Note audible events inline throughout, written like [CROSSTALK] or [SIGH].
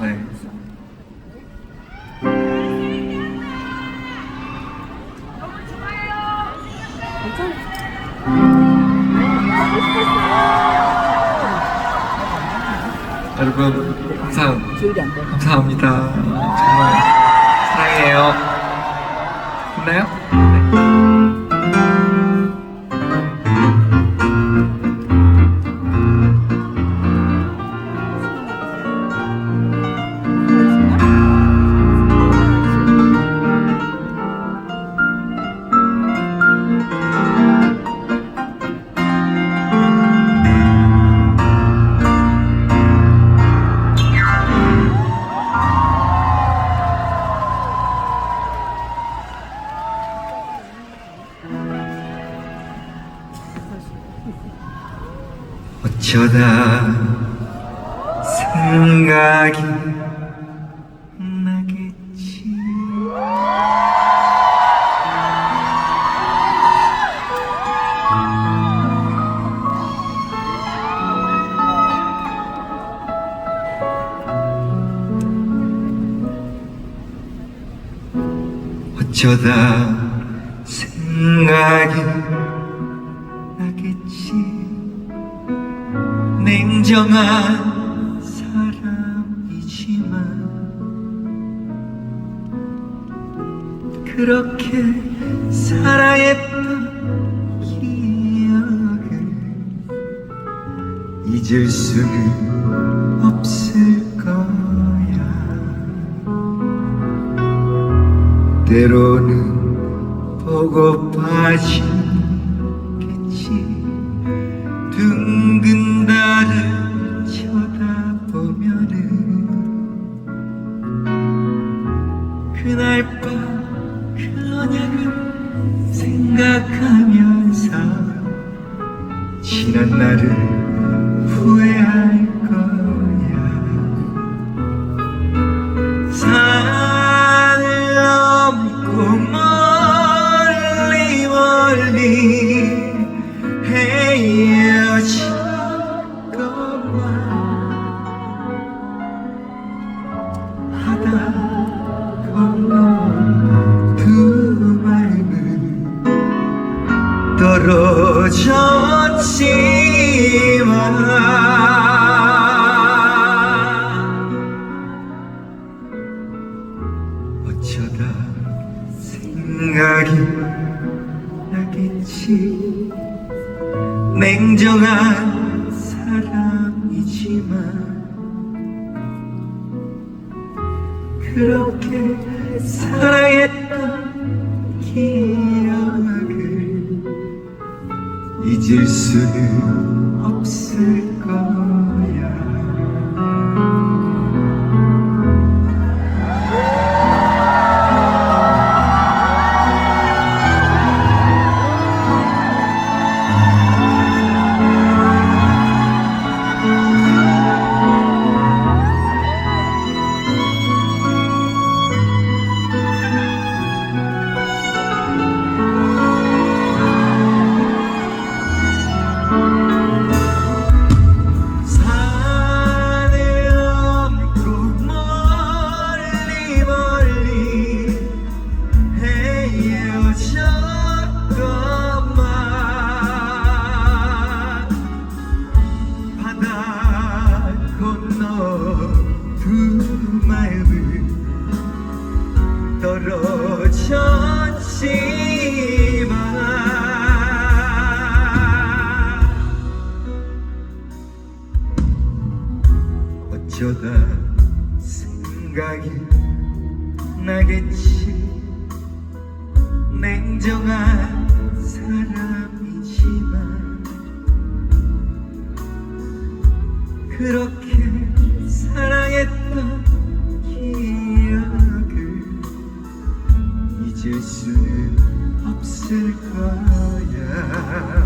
네. 여러분 항상. 감사합니다. 정말 사랑해요. 끝나요? 어쩌다 생각이 나겠지? 어쩌다 생각이 냉정한 사람이지만 그렇게 살아했던 기억을 잊을 수는 없을 거야. 때로는 보고 빠지 그녀를 생각하면서 지난 날을 그렇게 사랑했던 기억을 잊을 수는 어쩌다 생각이 나겠지. 냉정한 사람이지만 그렇게 사랑했던 기억을 잊을 수 없을 거야.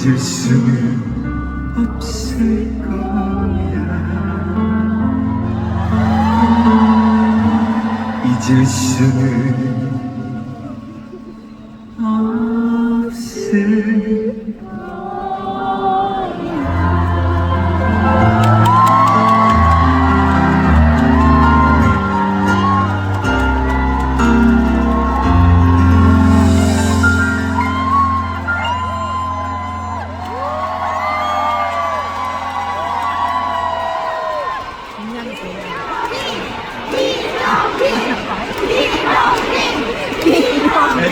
잊을 수는 없을 거야. 잊을 수는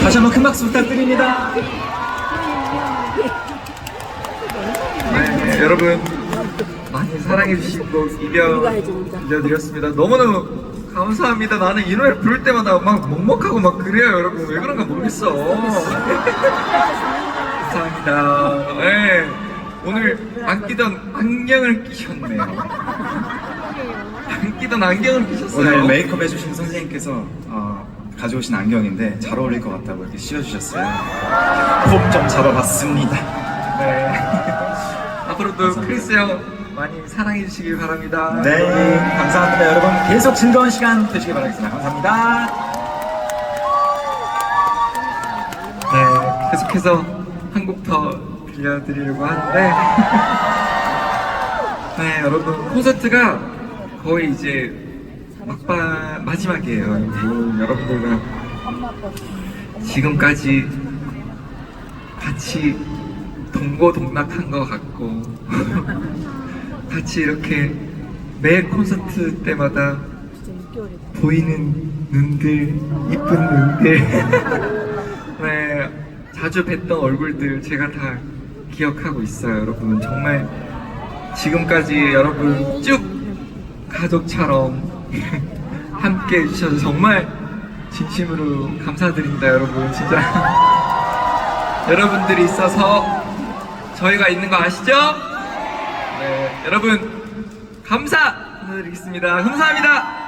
다시 한번 큰 박수 부탁드립니다. 네, 여러분 많이 사랑해 주시고 이별 들려드렸습니다. 너무너무 감사합니다. 나는 이 노래 부를 때마다 막 먹먹하고 막 그래요, 여러분. 왜 그런가 모르겠어. 감사합니다. 네, 오늘 안 끼던 안경을 끼셨네요. 안 끼던 안경을 끼셨어요. 오늘 메이크업 해주신 선생님께서 어, 가져오신 안경인데 잘 어울릴 것 같다고 이렇게 씌워주셨어요. 폼좀 잡아봤습니다. 네. [LAUGHS] 앞으로도 크리스 형 많이 사랑해 주시길 바랍니다. 네, 감사합니다. 여러분 계속 즐거운 시간 되시길 바라겠습니다. 감사합니다. 네, 계속해서 한 곡 더 들려드리려고 하는데, [LAUGHS] 네, 여러분 콘서트가 거의 이제 막바 마지막이에요. 여러분, 여러분들과 지금까지 같이 동고동락한 것 같고, [LAUGHS] 같이 이렇게 매 콘서트 때마다 보이는 눈들, 이쁜 눈들. [LAUGHS] 네, 자주 뵀던 얼굴들 제가 다 기억하고 있어요, 여러분. 정말 지금까지 여러분 쭉 가족처럼 [LAUGHS] 함께 해주셔서 정말 진심으로 감사드립니다, 여러분. 진짜. [LAUGHS] 여러분들이 있어서 저희가 있는 거 아시죠? 네, 여러분 감사! 감사드리겠습니다. 감사합니다!